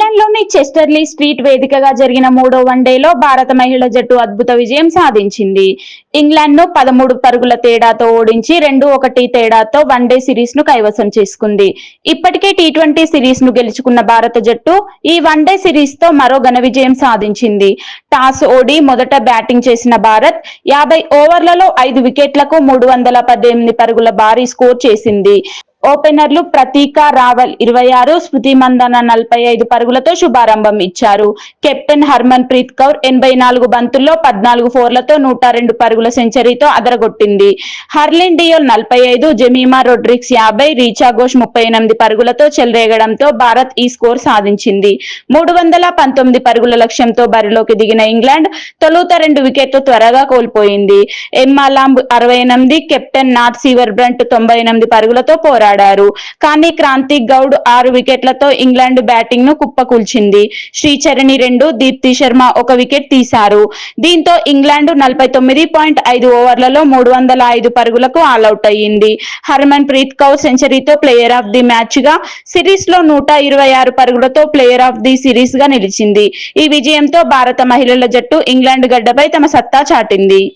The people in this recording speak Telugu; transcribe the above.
ఇంగ్లాండ్లోని చెస్టర్లీ స్ట్రీట్ వేదికగా జరిగిన మూడో వన్డేలో భారత మహిళల జట్టు అద్భుత విజయం సాధించింది. ఇంగ్లాండ్ను పదమూడు పరుగుల తేడాతో ఓడించి రెండు ఒకటి తేడాతో వన్డే సిరీస్ను కైవసం చేసుకుంది. ఇప్పటికే టీ ట్వంటీ సిరీస్ను గెలుచుకున్న భారత జట్టు ఈ వన్డే సిరీస్తో మరో ఘన విజయం సాధించింది. టాస్ ఓడి మొదట బ్యాటింగ్ చేసిన భారత్ యాభై ఓవర్లలో ఐదు వికెట్లకు మూడు వందల పద్దెనిమిది పరుగుల భారీ స్కోర్ చేసింది. ఓపెనర్లు ప్రతీక రావల్ ఇరవై ఆరు స్మృతి మందన నలభై ఐదు పరుగులతో శుభారంభం ఇచ్చారు. కెప్టెన్ హర్మన్ ప్రీత్ కౌర్ ఎనభై నాలుగు బంతుల్లో పద్నాలుగు ఫోర్లతో నూట రెండు పరుగుల సెంచరీతో అదరగొట్టింది. హర్లిన్ డియోల్ నలభై ఐదు జెమీమా రొడ్రిక్స్ యాభై రీచా ఘోష్ ముప్పై ఎనిమిది పరుగులతో చెలరేగడంతో భారత్ ఈ స్కోర్ సాధించింది. మూడు వందల పంతొమ్మిది పరుగుల లక్ష్యంతో బరిలోకి దిగిన ఇంగ్లాండ్ తొలుత రెండు వికెట్లు త్వరగా కోల్పోయింది. ఎమ్మా లాంబ్ అరవై ఎనిమిది కెప్టెన్ నాట్ సీవర్ బ్రంట్ తొంభై ఎనిమిది పరుగులతో ఆడారు. కానీ క్రాంతి గౌడ్ ఆరు వికెట్లతో ఇంగ్లాండ్ బ్యాటింగ్ను కుప్పకూల్చింది. శ్రీచరణి రెండు దీప్తి శర్మ ఒక వికెట్ తీశారు. దీంతో ఇంగ్లాండ్ నలభై తొమ్మిది పాయింట్ ఐదు ఓవర్లలో మూడు వందల ఐదు పరుగులకు ఆల్అౌట్ అయ్యింది. హర్మన్ ప్రీత్ కౌర్ సెంచరీతో ప్లేయర్ ఆఫ్ ది మ్యాచ్గా సిరీస్లో నూట ఇరవై ఆరు పరుగులతో ప్లేయర్ ఆఫ్ ది సిరీస్గా నిలిచింది. ఈ విజయంతో భారత మహిళల జట్టు ఇంగ్లాండ్ గడ్డపై తమ సత్తా చాటింది.